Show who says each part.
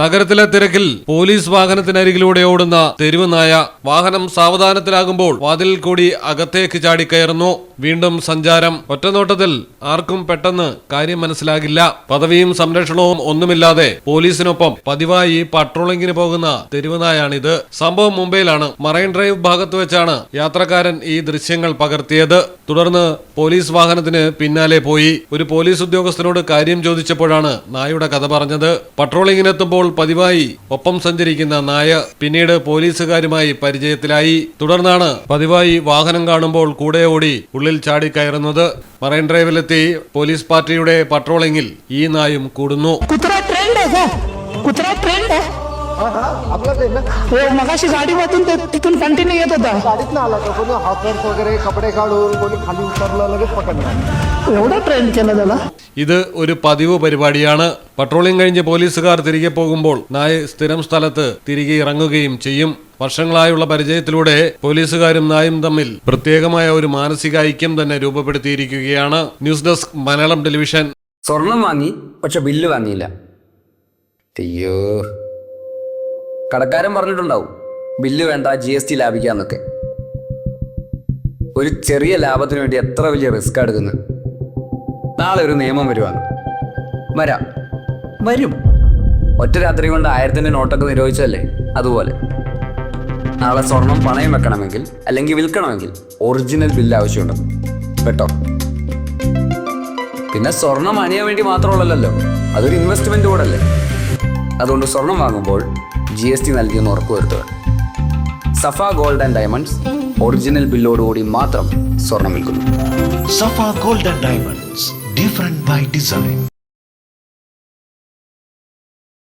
Speaker 1: നഗരത്തിലെ തിരക്കിൽ പോലീസ് വാഹനത്തിനരികിലൂടെ ഓടുന്ന തെരുവ് നായ വാഹനം സാവധാനത്തിലാകുമ്പോൾ വാതിൽ കൂടി അകത്തേക്ക് ചാടിക്കയറുന്നു വീണ്ടും സഞ്ചാരം. ഒറ്റനോട്ടത്തിൽ ആർക്കും പെട്ടെന്ന് കാര്യം മനസ്സിലാകില്ല. പദവിയും സംരക്ഷണവും ഒന്നുമില്ലാതെ പോലീസിനൊപ്പം പതിവായി പട്രോളിംഗിന് പോകുന്ന തെരുവുനായാണിത് സംഭവം മുംബൈയിലാണ്. മറൈൻ ഡ്രൈവ് ഭാഗത്ത് വെച്ചാണ് യാത്രക്കാരൻ ഈ ദൃശ്യങ്ങൾ പകർത്തിയത്. തുടർന്ന് പോലീസ് വാഹനത്തിന് പിന്നാലെ പോയി. ഒരു പോലീസ് ഉദ്യോഗസ്ഥനോട് കാര്യം ചോദിച്ചപ്പോഴാണ് നായയുടെ കഥ പറഞ്ഞത്. പട്രോളിംഗിനെത്തുമ്പോൾ പതിവായി ഒപ്പം സഞ്ചരിക്കുന്ന നായ പിന്നീട് പോലീസുകാരുമായി പരിചയത്തിലായി. തുടർന്നാണ് പതിവായി വാഹനം കാണുമ്പോൾ കൂടെ ഓടി ഉള്ളിൽ ചാടിക്കയറുന്നത് മറൈൻ ഡ്രൈവിലെത്തി പോലീസ് പാർട്ടിയുടെ പട്രോളിംഗിൽ ഈ നായും കൂടുന്നു.
Speaker 2: कुत्रा ट्रेंड आहे का कुत्रा ट्रेंड आहे
Speaker 3: आपला ट्रेन ना
Speaker 2: हो मगाशी गाडीमधून ते तिथून कंटिन्यू येत होता
Speaker 3: गाडीत ना आला तो कोणी हातवर्क वगैरे कपडे काढून कोणी खाली उतरलं लगेच पकडलं
Speaker 2: एवढं ट्रेंड केलं त्याला
Speaker 1: ഇത് ഒരു പതിവ് പരിപാടിയാണ് പട്രോളിംഗ് കഴിഞ്ഞ് പോലീസുകാർ തിരികെ പോകുമ്പോൾ നായ സ്ഥിരം സ്ഥലത്ത് തിരികെ ഇറങ്ങുകയും ചെയ്യും വർഷങ്ങളായുള്ള പരിചയത്തിലൂടെ പോലീസുകാരും നായും തമ്മിൽ പ്രത്യേകമായ ഒരു മാനസിക ഐക്യം തന്നെ രൂപപ്പെടുത്തിയിരിക്കുകയാണ് ന്യൂസ് ഡെസ്ക് മലയാളം ടെലിവിഷൻ
Speaker 4: സ്വർണം വാങ്ങി പക്ഷെ ബില്ല് വാങ്ങിയില്ല അയ്യോ കടക്കാരൻ പറഞ്ഞിട്ടുണ്ടാവും. ബില്ല് വേണ്ട ജി എസ് ടി ലാഭിക്കാന്നൊക്കെ. ഒരു ചെറിയ ലാഭത്തിന് വേണ്ടി എത്ര വലിയ റിസ്ക് എടുക്കുന്നു നാളെ ഒരു നിയമം വരുവാണ്. വരാം. വരും. ഒറ്റ രാത്രി കൊണ്ട് ആയിരത്തിന്റെ നോട്ടൊക്കെ നിരോധിച്ചല്ലേ അതുപോലെ. നാളെ സ്വർണം പണയം വെക്കണമെങ്കിൽ അല്ലെങ്കിൽ വിൽക്കണമെങ്കിൽ ഒറിജിനൽ ബില്ല് ആവശ്യമുണ്ട്. കേട്ടോ? പിന്നെ സ്വർണം അണിയാൻ വേണ്ടി മാത്രമുള്ളല്ലോ. അതൊരു ഇൻവെസ്റ്റ്മെന്റ് കൂടെ അല്ലേ അതുകൊണ്ട് സ്വർണം വാങ്ങുമ്പോൾ ജി എസ് ടി നൽകിയെന്ന് ഉറപ്പുവരുത്തുക Safa gold and diamonds original ബില്ലോടുകൂടി മാത്രം സ്വർണം വിൽക്കുന്നു
Speaker 5: Safa gold and diamonds different by design.